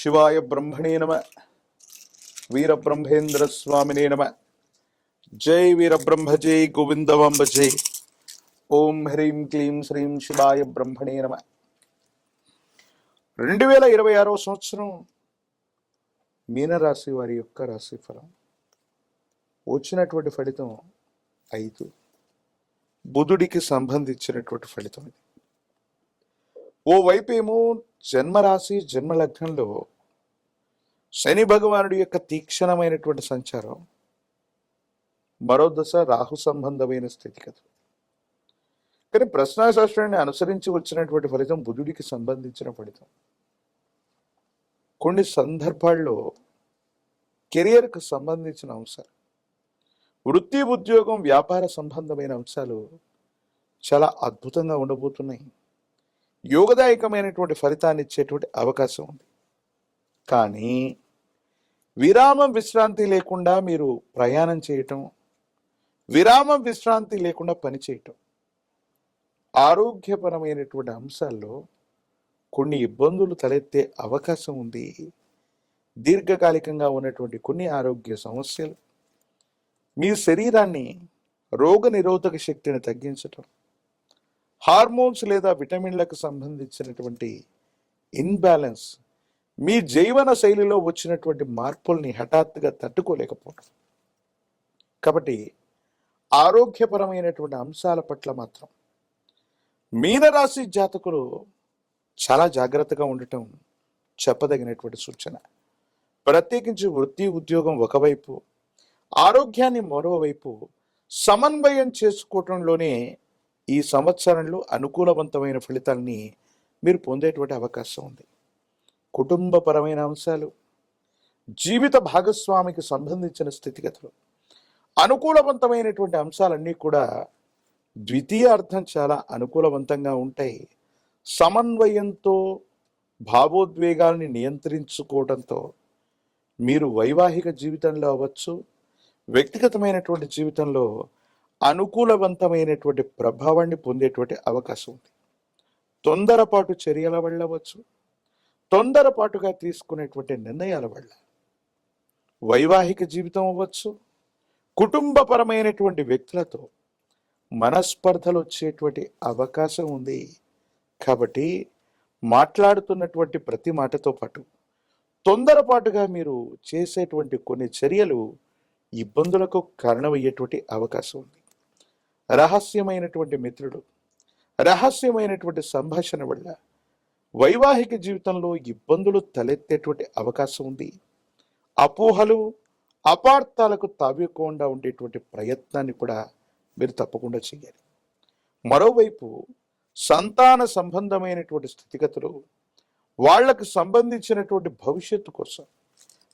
శివాయ బ్రహ్మణే నమ. వీరబ్రహ్మేంద్ర స్వామినే నమ. జై వీరబ్రహ్మ జై గోవిందవాంబ జై. ఓం హ్రీం క్లీం శ్రీం శివాయ బ్రహ్మణే నమ. రెండు వేల ఇరవై ఆరో సంవత్సరం మీనరాశి వారి యొక్క రాశి ఫలం. వచ్చినటువంటి ఫలితం ఐదు. బుధుడికి సంబంధించినటువంటి ఫలితం ఇది. ఓ వైపేమో జన్మరాశి జన్మలగ్నంలో శని భగవానుడి యొక్క తీక్షణమైనటువంటి సంచారం. మరో దశ రాహు సంబంధమైన స్థితిగతులు కానీ ప్రశ్నాశాస్త్రాన్ని అనుసరించి వచ్చినటువంటి ఫలితం బుధుడికి సంబంధించిన ఫలితం. కొన్ని సందర్భాల్లో కెరియర్కు సంబంధించిన అంశాలు వృత్తి ఉద్యోగం వ్యాపార సంబంధమైన అంశాలు చాలా అద్భుతంగా ఉండబోతున్నాయి. యోగదాయకమైనటువంటి ఫలితాన్ని ఇచ్చేటువంటి అవకాశం ఉంది. కానీ విరామం విశ్రాంతి లేకుండా మీరు ప్రయాణం చేయటం విరామం విశ్రాంతి లేకుండా పనిచేయటం ఆరోగ్యపరమైనటువంటి అంశాల్లో కొన్ని ఇబ్బందులు తలెత్తే అవకాశం ఉంది. దీర్ఘకాలికంగా ఉన్నటువంటి కొన్ని ఆరోగ్య సమస్యలు మీ శరీరాన్ని రోగ నిరోధక శక్తిని తగ్గించటం హార్మోన్స్ లేదా విటమిన్లకు సంబంధించినటువంటి ఇన్బ్యాలెన్స్ మీ జీవన శైలిలో వచ్చినటువంటి మార్పుల్ని హఠాత్తుగా తట్టుకోలేకపోవడం. కాబట్టి ఆరోగ్యపరమైనటువంటి అంశాల పట్ల మాత్రం మీనరాశి జాతకులు చాలా జాగ్రత్తగా ఉండటం చెప్పదగినటువంటి సూచన. ప్రత్యేకించి వృత్తి ఉద్యోగం ఒకవైపు ఆరోగ్యాన్ని మరోవైపు సమన్వయం చేసుకోవటంలోనే ఈ సంవత్సరంలో అనుకూలవంతమైన ఫలితాల్ని మీరు పొందేటువంటి అవకాశం ఉంది. కుటుంబపరమైన అంశాలు జీవిత భాగస్వామికి సంబంధించిన స్థితిగతులు అనుకూలవంతమైనటువంటి అంశాలన్నీ కూడా ద్వితీయ అర్థం చాలా అనుకూలవంతంగా ఉంటాయి. సమన్వయంతో భావోద్వేగాల్ని నియంత్రించుకోవడంతో మీరు వైవాహిక జీవితంలో అవ్వచ్చు వ్యక్తిగతమైనటువంటి జీవితంలో అనుకూలవంతమైనటువంటి ప్రభావాన్ని పొందేటువంటి అవకాశం ఉంది. తొందరపాటు చర్యల వల్ల అవ్వచ్చు. తొందరపాటుగా తీసుకునేటువంటి నిర్ణయాల వల్ల వైవాహిక జీవితం అవ్వచ్చు. కుటుంబపరమైనటువంటి వ్యక్తులతో మనస్పర్ధలు వచ్చేటువంటి అవకాశం ఉంది. కాబట్టి మాట్లాడుతున్నటువంటి ప్రతి మాటతో పాటు తొందరపాటుగా మీరు చేసేటువంటి కొన్ని చర్యలు ఇబ్బందులకు కారణమయ్యేటువంటి అవకాశం ఉంది. రహస్యమైనటువంటి మిత్రుడు రహస్యమైనటువంటి సంభాషణ వల్ల వైవాహిక జీవితంలో ఇబ్బందులు తలెత్తేటువంటి అవకాశం ఉంది. అపోహలు అపార్థాలకు తావియకుండా ఉండేటువంటి ప్రయత్నాన్ని కూడా మీరు తప్పకుండా చేయాలి. మరోవైపు సంతాన సంబంధమైనటువంటి స్థితిగతులు వాళ్ళకు సంబంధించినటువంటి భవిష్యత్తు కోసం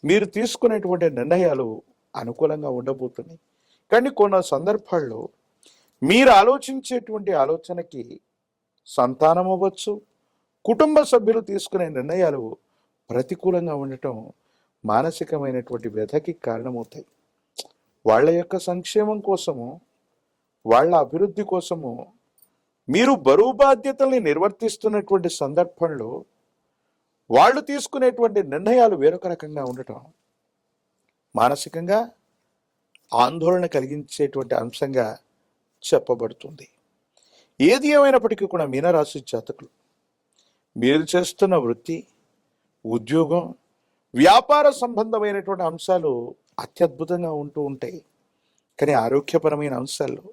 మీరు తీసుకునేటువంటి నిర్ణయాలు అనుకూలంగా ఉండబోతున్నాయి. కానీ కొన్ని సందర్భాల్లో మీరు ఆలోచించేటువంటి ఆలోచనకి సంతానం అవ్వచ్చు కుటుంబ సభ్యులు తీసుకునే నిర్ణయాలు ప్రతికూలంగా ఉండటం మానసికమైనటువంటి వ్యధకి కారణమవుతాయి. వాళ్ళ యొక్క సంక్షేమం కోసము వాళ్ళ అభివృద్ధి కోసము మీరు బరువు బాధ్యతల్ని నిర్వర్తిస్తున్నటువంటి సందర్భంలో వాళ్ళు తీసుకునేటువంటి నిర్ణయాలు వేరొక రకంగా ఉండటం మానసికంగా ఆందోళన కలిగించేటువంటి అంశంగా చెప్పబడుతుంది. ఏది ఏమైనప్పటికీ కూడా మీనరాశి జాతకులు మీరు చేస్తున్న వృత్తి ఉద్యోగం వ్యాపార సంబంధమైనటువంటి అంశాలు అత్యద్భుతంగా ఉంటూ ఉంటాయి. కానీ ఆరోగ్యపరమైన అంశాల్లో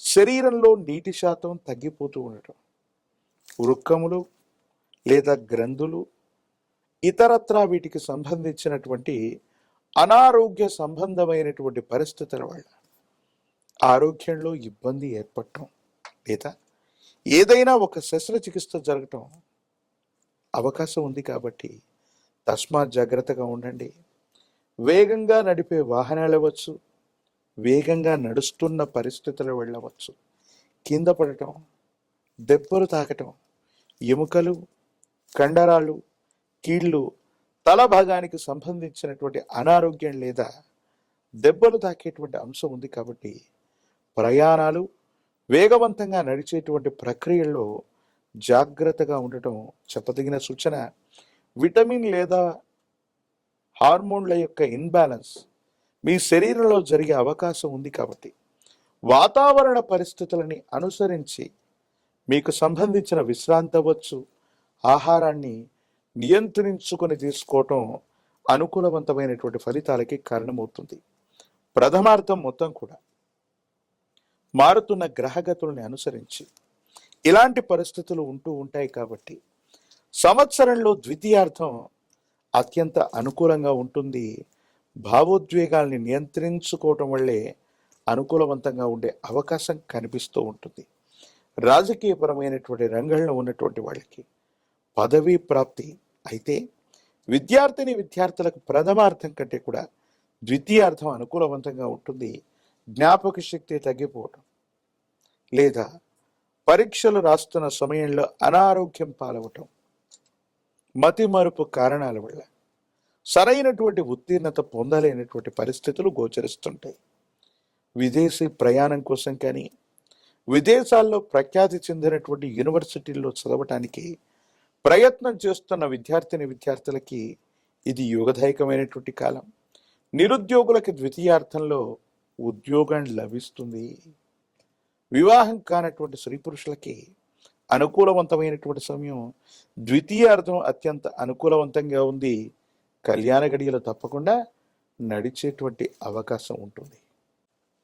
శరీరంలో నీటి శాతం తగ్గిపోతూ ఉండటం వృక్కములు లేదా గ్రంథులు ఇతరత్రా వీటికి సంబంధించినటువంటి అనారోగ్య సంబంధమైనటువంటి పరిస్థితుల వల్ల ఆరోగ్యంలో ఇబ్బంది ఏర్పడటం లేదా ఏదైనా ఒక శస్త్రచికిత్స జరగటం అవకాశం ఉంది కాబట్టి తస్మాత్ జాగ్రత్తగా ఉండండి. వేగంగా నడిపే వాహనాలు అవ్వచ్చు వేగంగా నడుస్తున్న పరిస్థితులు వెళ్ళవచ్చు. కింద పడటం దెబ్బలు తాకటం ఎముకలు కండరాలు కీళ్ళు తల భాగానికి సంబంధించినటువంటి అనారోగ్యం లేదా దెబ్బలు తాకేటువంటి అంశం ఉంది కాబట్టి ప్రయాణాలు వేగవంతంగా నడిచేటువంటి ప్రక్రియల్లో జాగ్రత్తగా ఉండటం చెప్పదగిన సూచన. విటమిన్ లేదా హార్మోన్ల యొక్క ఇన్బ్యాలెన్స్ మీ శరీరంలో జరిగే అవకాశం ఉంది కాబట్టి వాతావరణ పరిస్థితులని అనుసరించి మీకు సంబంధించిన విశ్రాంతి అవ్వచ్చు ఆహారాన్ని నియంత్రించుకొని తీసుకోవటం అనుకూలవంతమైనటువంటి ఫలితాలకి కారణమవుతుంది. ప్రథమార్థం మొత్తం కూడా మారుతున్న గ్రహగతుల్ని అనుసరించి ఇలాంటి పరిస్థితులు ఉంటూ ఉంటాయి కాబట్టి సంవత్సరంలో ద్వితీయార్థం అత్యంత అనుకూలంగా ఉంటుంది. భావోద్వేగాల్ని నియంత్రించుకోవటం వల్లే అనుకూలవంతంగా ఉండే అవకాశం కనిపిస్తూ ఉంటుంది. రాజకీయపరమైనటువంటి రంగంలో ఉన్నటువంటి వాళ్ళకి పదవీ ప్రాప్తి అయితే విద్యార్థిని విద్యార్థులకు ప్రథమార్థం కంటే కూడా ద్వితీయార్థం అనుకూలవంతంగా ఉంటుంది. జ్ఞాపక శక్తి తగ్గిపోవటం. లేదా పరీక్షలు రాస్తున్న సమయంలో అనారోగ్యం పాలవటం. మతిమరుపు కారణాల వల్ల సరైనటువంటి ఉత్తీర్ణత పొందలేనటువంటి పరిస్థితులు గోచరిస్తుంటాయి. విదేశీ ప్రయాణం కోసం కానీ విదేశాల్లో ప్రఖ్యాతి చెందినటువంటి యూనివర్సిటీల్లో చదవటానికి ప్రయత్నం చేస్తున్న విద్యార్థిని విద్యార్థులకి ఇది యుగదాయకమైనటువంటి కాలం. నిరుద్యోగులకి ద్వితీయార్థంలో ఉద్యోగం లభిస్తుంది. వివాహం కానటువంటి స్త్రీ పురుషులకి అనుకూలవంతమైనటువంటి సమయం ద్వితీయార్థం అత్యంత అనుకూలవంతంగా ఉంది. కళ్యాణ గడియలు తప్పకుండా నడిచేటువంటి అవకాశం ఉంటుంది.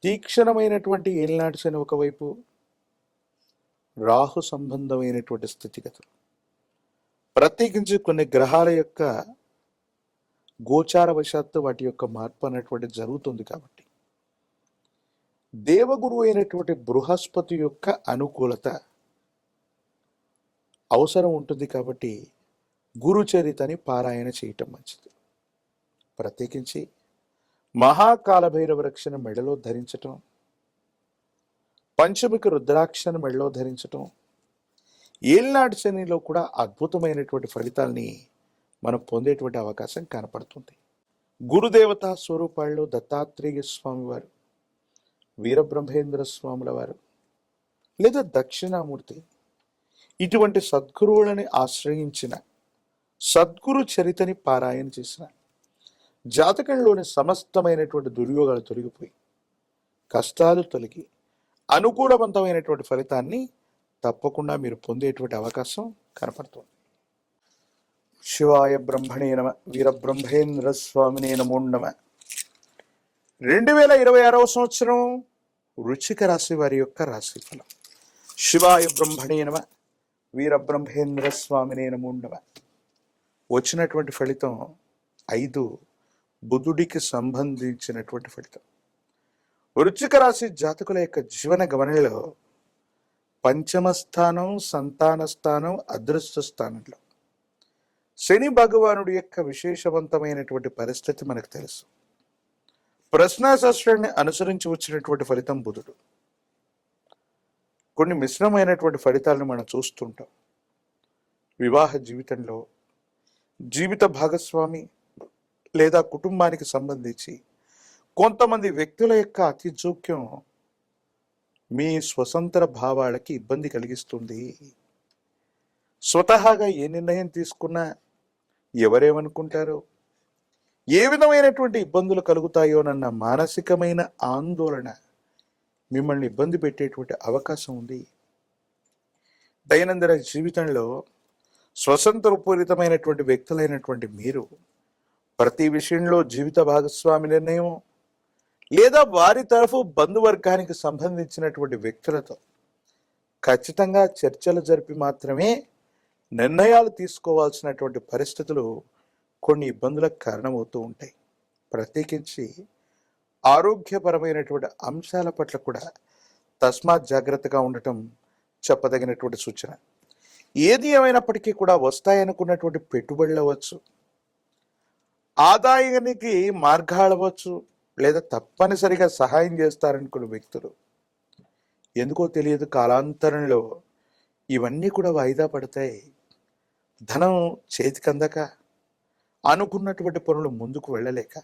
తీక్షణమైనటువంటి ఏలినాటి శని ఒకవైపు రాహు సంబంధమైనటువంటి స్థితిగతులు. ప్రత్యేకించి కొన్ని గ్రహాల యొక్క గోచార వశాత్తు వాటి యొక్క మార్పు అనేటువంటి జరుగుతుంది కాబట్టి దేవగురు అయినటువంటి బృహస్పతి యొక్క అనుకూలత అవసరం ఉంటుంది కాబట్టి గురుచరితని పారాయణ చేయటం మంచిది. ప్రత్యేకించి మహాకాలభైరవ రక్షణ మెడలో ధరించటం పంచమిక రుద్రాక్షను మెడలో ధరించటం ఏలినాటి శనిలో కూడా అద్భుతమైనటువంటి ఫలితాల్ని మనం పొందేటువంటి అవకాశం కనపడుతుంది. గురుదేవత స్వరూపాల్లో దత్తాత్రేయ స్వామివారు వీరబ్రహ్మేంద్ర స్వాముల వారు లేదా దక్షిణామూర్తి ఇటువంటి సద్గురువులని ఆశ్రయించిన సద్గురు చరితని పారాయణ చేసిన జాతకంలోని సమస్తమైనటువంటి దుర్యోగాలు తొలగిపోయి కష్టాలు తొలగి అనుకూలవంతమైనటువంటి ఫలితాన్ని తప్పకుండా మీరు పొందేటువంటి అవకాశం కనపడుతుంది. శివాయ బ్రహ్మణే నమ వీరబ్రహ్మేంద్ర స్వామినే నమో నమ. రెండు వేల ఇరవై ఆరవ సంవత్సరం వృచ్చిక రాశి వారి యొక్క రాశి ఫలం. శివాయ బ్రహ్మణే నమ వీరబ్రహ్మేంద్ర స్వామినే నమో. వచ్చినటువంటి ఫలితం ఐదు బుధుడికి సంబంధించినటువంటి ఫలితం. వృచ్చిక రాశి జాతకుల యొక్క జీవన గమనిలో పంచమ స్థానం సంతాన స్థానం అదృష్ట స్థానంలో. శని భగవానుడి యొక్క విశేషవంతమైనటువంటి పరిస్థితి మనకు తెలుసు. ప్రశ్నాశాస్త్రాన్ని అనుసరించి వచ్చినటువంటి ఫలితం బుధుడు. కొన్ని మిశ్రమైనటువంటి ఫలితాలను మనం చూస్తుంటాం. వివాహ జీవితంలో జీవిత భాగస్వామి లేదా కుటుంబానికి సంబంధించి కొంతమంది వ్యక్తుల యొక్క అతి జోక్యం మీ స్వతంత్ర భావాలకి ఇబ్బంది కలిగిస్తుంది. స్వతహాగా ఏ నిర్ణయం తీసుకున్నా ఎవరేమనుకుంటారో? ఏ విధమైనటువంటి ఇబ్బందులు కలుగుతాయోనన్న మానసికమైన ఆందోళన మిమ్మల్ని ఇబ్బంది పెట్టేటువంటి అవకాశం ఉంది. దైనందిన జీవితంలో స్వతంత్రపూరితమైనటువంటి వ్యక్తులైనటువంటి మీరు ప్రతి విషయంలో జీవిత భాగస్వామి నిర్ణయం లేదా వారి తరఫు బంధువర్గానికి సంబంధించినటువంటి వ్యక్తులతో ఖచ్చితంగా చర్చలు జరిపి మాత్రమే నిర్ణయాలు తీసుకోవాల్సినటువంటి పరిస్థితులు కొన్ని ఇబ్బందులకు కారణమవుతూ ఉంటాయి. ప్రత్యేకించి ఆరోగ్యపరమైనటువంటి అంశాల పట్ల కూడా తస్మాత్ జాగ్రత్తగా ఉండటం చెప్పదగినటువంటి సూచన. ఏది ఏమైనప్పటికీ కూడా వస్తాయనుకున్నటువంటి పెట్టుబడులు అవ్వచ్చు ఆదాయానికి మార్గాలు అవ్వచ్చు లేదా తప్పనిసరిగా సహాయం చేస్తారనుకున్న వ్యక్తులు ఎందుకో తెలియదు కాలాంతరంలో ఇవన్నీ కూడా వాయిదా పడతాయి. ధనం చేతికి అందక అనుకున్నటువంటి పనులు ముందుకు వెళ్ళలేక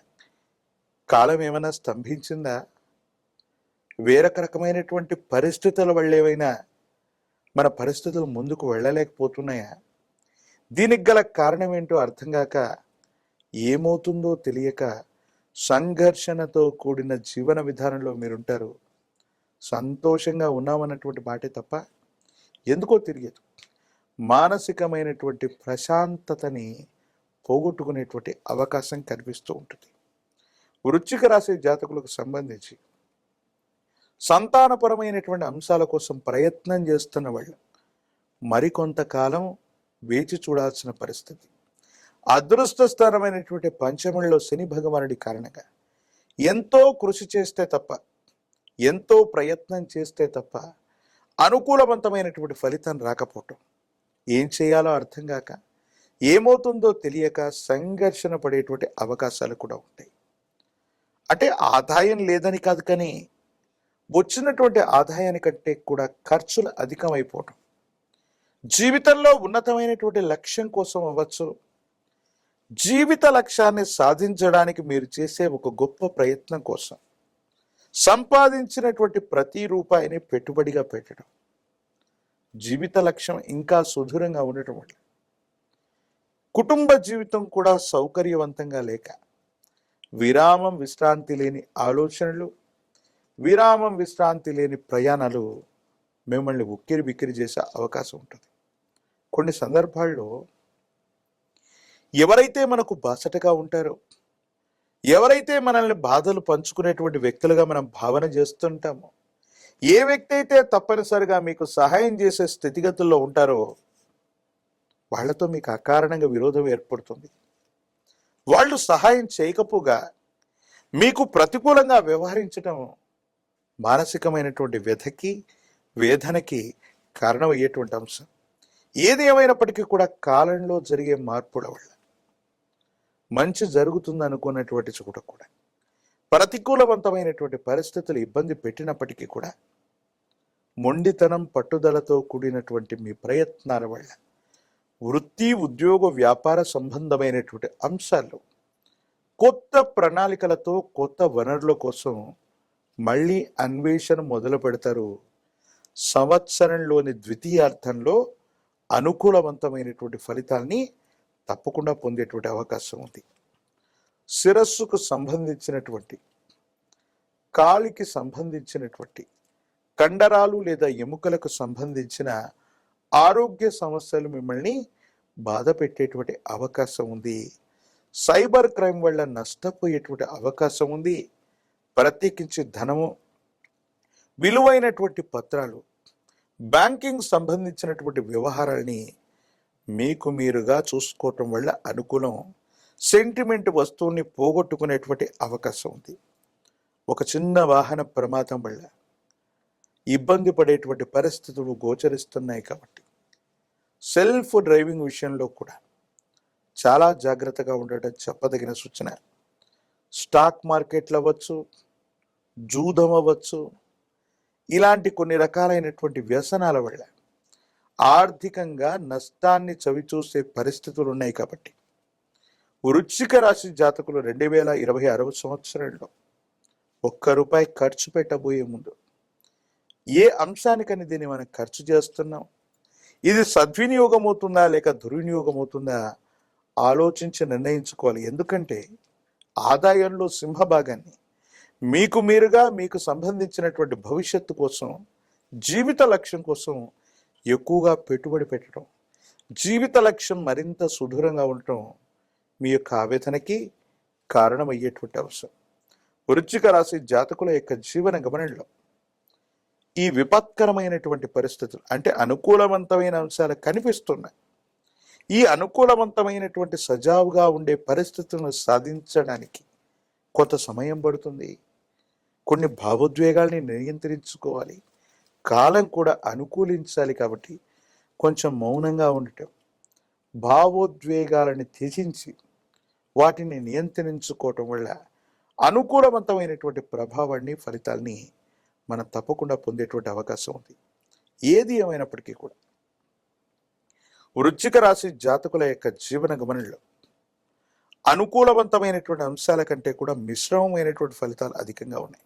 కాలం ఏమైనా స్తంభించిందా? వేరొక రకమైనటువంటి పరిస్థితుల వల్ల ఏమైనా మన పరిస్థితులు ముందుకు వెళ్ళలేకపోతున్నాయా? దీనికి గల కారణం ఏంటో అర్థం కాక ఏమవుతుందో తెలియక సంఘర్షణతో కూడిన జీవన విధానంలో మీరుంటారు. సంతోషంగా ఉన్నామన్నటువంటి మాటే తప్ప ఎందుకో తెలియదు. మానసికమైనటువంటి ప్రశాంతతని పోగొట్టుకునేటువంటి అవకాశం కనిపిస్తూ ఉంటుంది. వృచ్చిక రాశి జాతకులకు సంబంధించి సంతానపరమైనటువంటి అంశాల కోసం ప్రయత్నం చేస్తున్న వాళ్ళు మరికొంతకాలం వేచి చూడాల్సిన పరిస్థితి. అదృష్ట స్థానమైనటువంటి పంచమంలో శని భగవానుడి కారణంగా ఎంతో కృషి చేస్తే తప్ప ఎంతో ప్రయత్నం చేస్తే తప్ప అనుకూలవంతమైనటువంటి ఫలితం రాకపోవటం. ఏం చేయాలో అర్థం కాక ఏమవుతుందో తెలియక సంఘర్షణ పడేటువంటి అవకాశాలు కూడా ఉంటాయి. అంటే ఆదాయం లేదని కాదు కానీ వచ్చినటువంటి ఆదాయానికంటే కూడా ఖర్చులు అధికమైపోవటం. జీవితంలో ఉన్నతమైనటువంటి లక్ష్యం కోసం అవ్వచ్చు. జీవిత లక్ష్యాన్ని సాధించడానికి మీరు చేసే ఒక గొప్ప ప్రయత్నం కోసం సంపాదించినటువంటి ప్రతి రూపాయిని పెట్టుబడిగా పెట్టడం. జీవిత లక్ష్యం ఇంకా సుదూరంగా ఉండటం వల్ల కుటుంబ జీవితం కూడా సౌకర్యవంతంగా లేక విరామం విశ్రాంతి లేని ఆలోచనలు విరామం విశ్రాంతి లేని ప్రయాణాలు మిమ్మల్ని ఉక్కిరి బిక్కిరి చేసే అవకాశం ఉంటుంది. కొన్ని సందర్భాల్లో ఎవరైతే మనకు బాసటగా ఉంటారో ఎవరైతే మనల్ని బాధలు పంచుకునేటువంటి వ్యక్తులుగా మనం భావన చేస్తుంటామో ఏ వ్యక్తి అయితే తప్పనిసరిగా మీకు సహాయం చేసే స్థితిగతుల్లో ఉంటారో వాళ్ళతో మీకు అకారణంగా విరోధం ఏర్పడుతుంది. వాళ్ళు సహాయం చేయకపోగా మీకు ప్రతికూలంగా వ్యవహరించడం మానసికమైనటువంటి వ్యధకి వేదనకి కారణమయ్యేటువంటి అంశం. ఏది ఏమైనప్పటికీ కూడా కాలంలో జరిగే మార్పుల వల్ల మంచి జరుగుతుంది అనుకున్నటువంటి చోట కూడా ప్రతికూలవంతమైనటువంటి పరిస్థితులు ఇబ్బంది పెట్టినప్పటికీ కూడా మొండితనం పట్టుదలతో కూడినటువంటి మీ ప్రయత్నాల వల్ల వృత్తి ఉద్యోగ వ్యాపార సంబంధమైనటువంటి అంశాలు కొత్త ప్రణాళికలతో కొత్త వనరుల కోసం మళ్ళీ అన్వేషణ మొదలు పెడతారు. సంవత్సరంలోని ద్వితీయార్థంలో అనుకూలవంతమైనటువంటి ఫలితాల్ని తప్పకుండా పొందేటువంటి అవకాశం ఉంది. శిరస్సుకు సంబంధించినటువంటి కాలికి సంబంధించినటువంటి కండరాలు లేదా ఎముకలకు సంబంధించిన ఆరోగ్య సమస్యలు మిమ్మల్ని బాధ పెట్టేటువంటి అవకాశం ఉంది. సైబర్ క్రైమ్ వల్ల నష్టపోయేటువంటి అవకాశం ఉంది. ప్రత్యేకించి ధనము విలువైనటువంటి పత్రాలు బ్యాంకింగ్ సంబంధించినటువంటి వ్యవహారాల్ని మీకు మీరుగా చూసుకోవటం వల్ల అనుకూలం సెంటిమెంట్ వస్తువుని పోగొట్టుకునేటువంటి అవకాశం ఉంది. ఒక చిన్న వాహన ప్రమాదం వల్ల ఇబ్బంది పడేటువంటి పరిస్థితులు గోచరిస్తున్నాయి కాబట్టి సెల్ఫ్ డ్రైవింగ్ విషయంలో కూడా చాలా జాగ్రత్తగా ఉండటం చెప్పదగిన సూచన. స్టాక్ మార్కెట్లు అవ్వచ్చు జూదం అవ్వచ్చు ఇలాంటి కొన్ని రకాలైనటువంటి వ్యసనాల వల్ల ఆర్థికంగా నష్టాన్ని చవిచూసే పరిస్థితులు ఉన్నాయి కాబట్టి. వృచ్చిక రాశి జాతకులు రెండు వేల ఇరవై ఆరవ సంవత్సరంలో ఒక్క రూపాయి ఖర్చు పెట్టబోయే ముందు ఏ అంశానికని దీన్ని మనం ఖర్చు చేస్తున్నాం? ఇది సద్వినియోగం అవుతుందా లేక దుర్వినియోగం అవుతుందా ఆలోచించి నిర్ణయించుకోవాలి. ఎందుకంటే ఆదాయంలో సింహభాగాన్ని మీకు మీరుగా మీకు సంబంధించినటువంటి భవిష్యత్తు కోసం జీవిత లక్ష్యం కోసం ఎక్కువగా పెట్టుబడి పెట్టడం జీవిత లక్ష్యం మరింత సుదూరంగా ఉండటం మీ యొక్క ఆవేదనకి కారణమయ్యేటువంటి అవసరం. వృశ్చిక రాశి జాతకుల యొక్క జీవన గమనంలో ఈ విపత్కరమైనటువంటి పరిస్థితులు అంటే అనుకూలవంతమైన అంశాలు కనిపిస్తున్నాయి. ఈ అనుకూలవంతమైనటువంటి సజావుగా ఉండే పరిస్థితులను సాధించడానికి కొంత సమయం పడుతుంది. కొన్ని భావోద్వేగాల్ని నియంత్రించుకోవాలి. కాలం కూడా అనుకూలించాలి కాబట్టి కొంచెం మౌనంగా ఉండటం భావోద్వేగాలను త్యజించి వాటిని నియంత్రించుకోవటం వల్ల అనుకూలవంతమైనటువంటి ప్రభావాన్ని ఫలితాల్ని మనం తప్పకుండా పొందేటువంటి అవకాశం ఉంది. ఏది ఏమైనప్పటికీ కూడా. వృచ్చిక రాశి జాతకుల యొక్క జీవన గమనంలో అనుకూలవంతమైనటువంటి అంశాల కంటే కూడా మిశ్రమమైనటువంటి ఫలితాలు అధికంగా ఉన్నాయి.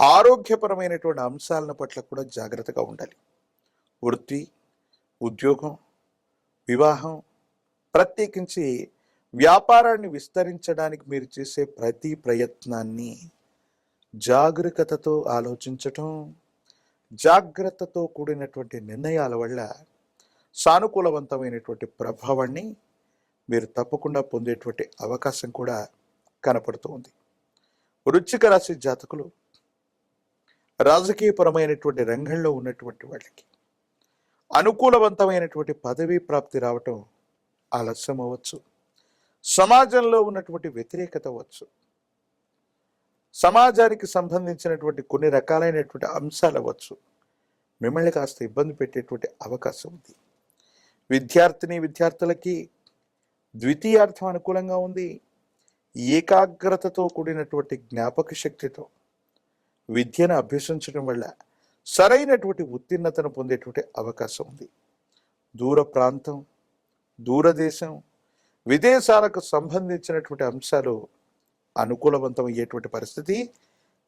ఆరోగ్యపరమైనటువంటి అంశాలను పట్ల కూడా జాగ్రత్తగా ఉండాలి. వృత్తి ఉద్యోగం వివాహం ప్రత్యేకించి వ్యాపారాన్ని విస్తరించడానికి మీరు చేసే ప్రతి ప్రయత్నాన్ని జాగ్రత్తతో ఆలోచించటం జాగ్రత్తతో కూడినటువంటి నిర్ణయాల వల్ల సానుకూలవంతమైనటువంటి ప్రభావాన్ని మీరు తప్పకుండా పొందేటువంటి అవకాశం కూడా కనపడుతూ ఉంది. రాశి జాతకులు రాజకీయపరమైనటువంటి రంగంలో ఉన్నటువంటి వాళ్ళకి అనుకూలవంతమైనటువంటి పదవీ ప్రాప్తి రావటం ఆలస్యం అవ్వచ్చు సమాజంలో ఉన్నటువంటి వ్యతిరేకత అవ్వచ్చు. సమాజానికి సంబంధించినటువంటి కొన్ని రకాలైనటువంటి అంశాలు అవ్వచ్చు. మిమ్మల్ని కాస్త ఇబ్బంది పెట్టేటువంటి అవకాశం ఉంది. విద్యార్థిని విద్యార్థులకి ద్వితీయార్థం అనుకూలంగా ఉంది. ఏకాగ్రతతో కూడినటువంటి జ్ఞాపక శక్తితో విద్యను అభ్యసించడం వల్ల సరైనటువంటి ఉత్తీర్ణతను పొందేటువంటి అవకాశం ఉంది. దూర ప్రాంతం దూరదేశం విదేశాలకు సంబంధించినటువంటి అంశాలు అనుకూలవంతమయ్యేటువంటి పరిస్థితి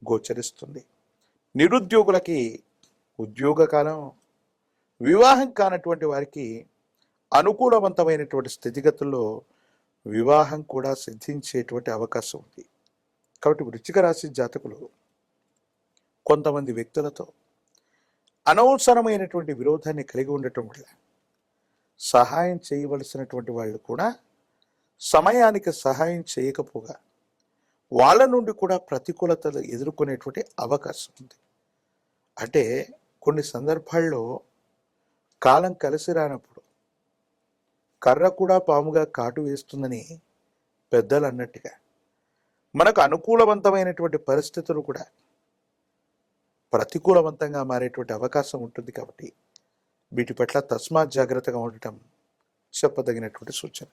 గోచరిస్తుంది. నిరుద్యోగులకి ఉద్యోగ కాలం వివాహం కానటువంటి వారికి అనుకూలవంతమైనటువంటి స్థితిగతుల్లో వివాహం కూడా సిద్ధించేటువంటి అవకాశం ఉంది. కాబట్టి వృచ్చిక రాశి జాతకులు కొంతమంది వ్యక్తులతో అనవసరమైనటువంటి విరోధాన్ని కలిగి ఉండటం వల్ల సహాయం చేయవలసినటువంటి వాళ్ళు కూడా సమయానికి సహాయం చేయకపోగా వాళ్ళ నుండి కూడా ప్రతికూలతలు ఎదుర్కొనేటువంటి అవకాశం ఉంది. అంటే కొన్ని సందర్భాల్లో కాలం కలిసి రానప్పుడు కర్ర కూడా పాముగా కాటు వేస్తుందని పెద్దలు అన్నట్టుగా మనకు అనుకూలవంతమైనటువంటి పరిస్థితులు కూడా ప్రతికూలవంతంగా మారేటువంటి అవకాశం ఉంటుంది కాబట్టి వీటి పట్ల తస్మాత్ జాగ్రత్తగా ఉండటం చెప్పదగినటువంటి సూచన.